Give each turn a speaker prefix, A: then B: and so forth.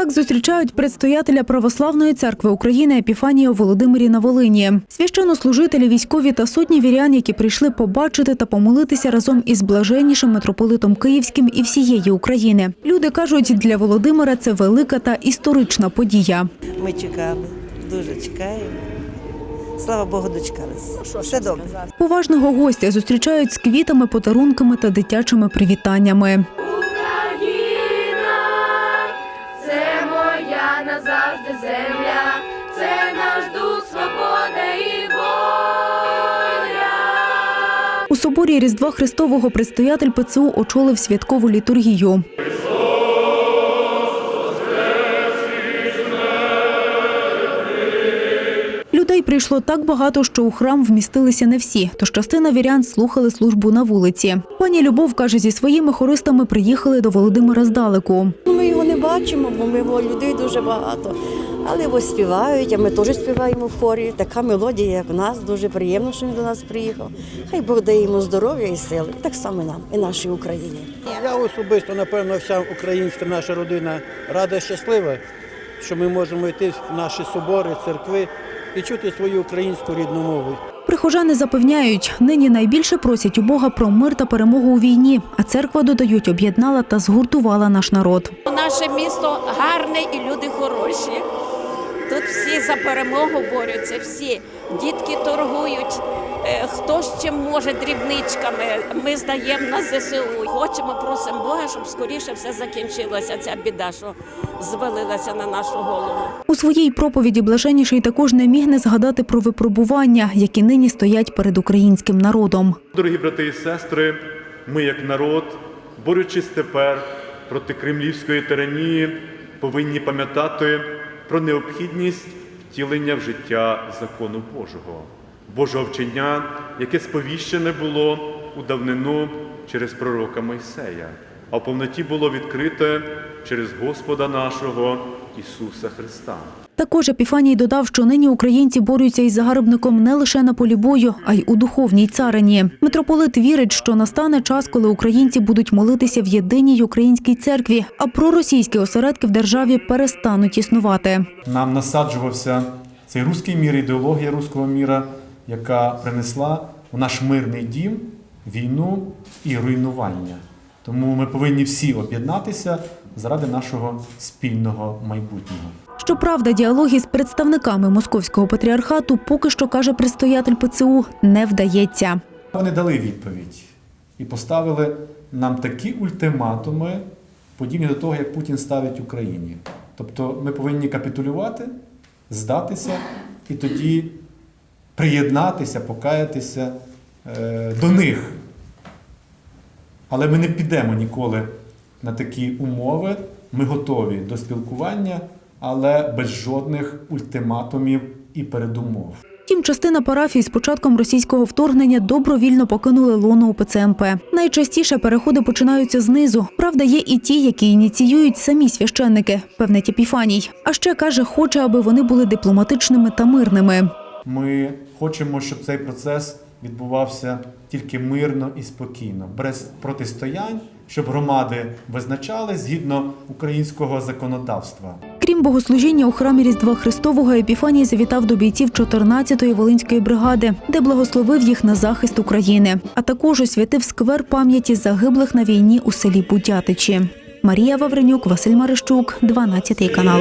A: Так зустрічають предстоятеля Православної церкви України Епіфанія у Володимирі на Волині. Священнослужителі, військові та сотні вірян, які прийшли побачити та помолитися разом із блаженнішим митрополитом Київським і всієї України. Люди кажуть, для Володимира це велика та історична подія.
B: Ми чекали, дуже чекаємо. Слава Богу, дочекалися. Все добре.
A: Поважного гостя зустрічають з квітами, подарунками та дитячими привітаннями.
C: Назавжди земля, це наш дух, свобода і воля.
A: У соборі Різдва Христового предстоятель ПЦУ очолив святкову літургію. Людей прийшло так багато, що у храм вмістилися не всі, тож частина вірян слухали службу на вулиці. Пані Любов каже, зі своїми хористами приїхали до Володимира здалеку.
D: Бачимо, бо ми його людей дуже багато. Але ось співають, а ми теж співаємо в хорі. Така мелодія, як в нас, дуже приємно, що він до нас приїхав. Хай Бог дає йому здоров'я і сили. Так само і нам, і нашій Україні.
E: Я особисто, напевно, вся українська наша родина рада і щаслива, що ми можемо йти в наші собори, церкви і чути свою українську рідну мову.
A: Прихожани запевняють, нині найбільше просять у Бога про мир та перемогу у війні. А церква додають, об'єднала та згуртувала наш народ.
F: Наше місто гарне і люди хороші. Тут всі за перемогу борються, всі дітки торгують. Е, Хто з чим може дрібничками. Ми здаємо на ЗСУ. Хочемо, просимо Бога, щоб скоріше все закінчилося. Ця біда, що звалилася на нашу голову.
A: У своїй проповіді блаженніший також не міг не згадати про випробування, які нині стоять перед українським народом.
G: Дорогі брати і сестри, ми як народ, борючись тепер проти кремлівської тиранії, повинні пам'ятати про необхідність втілення в життя закону Божого, Божого вчення, яке сповіщене було у давнину через пророка Мойсея, а в повноті було відкрите через Господа нашого Ісуса Христа.
A: Також Епіфаній додав, що нині українці борються із загарбником не лише на полі бою, а й у духовній царині. Митрополит вірить, що настане час, коли українці будуть молитися в єдиній українській церкві, а проросійські осередки в державі перестануть існувати.
H: нам насаджувався цей руський мір, ідеологія руського міра, яка принесла у наш мирний дім війну і руйнування. Тому ми повинні всі об'єднатися заради нашого спільного майбутнього.
A: Щоправда, діалоги з представниками московського патріархату поки що каже предстоятель ПЦУ не вдається.
H: Вони дали відповідь і поставили нам такі ультиматуми, подібні до того, як Путін ставить Україні. Тобто ми повинні капітулювати, здатися і тоді приєднатися, покаятися е, до них. Але ми не підемо ніколи на такі умови. Ми готові до спілкування, але без жодних ультиматумів і передумов.
A: Втім, частина парафій з початком російського вторгнення добровільно покинули лоно УПЦМП. Найчастіше переходи починаються знизу. Правда, є і ті, які ініціюють самі священники, певне Епіфаній. А ще каже, хоче, аби вони були дипломатичними та мирними.
H: Ми хочемо, щоб цей процес відбувався тільки мирно і спокійно, без протистоянь, щоб громади визначали згідно українського законодавства.
A: Крім богослужіння у храмі Різдва Христового, Епіфаній завітав до бійців 14-ї Волинської бригади, де благословив їх на захист України, а також освятив сквер пам'яті загиблих на війні у селі Будятичі. Марія Вавренюк, Василь Марищук, 12 канал.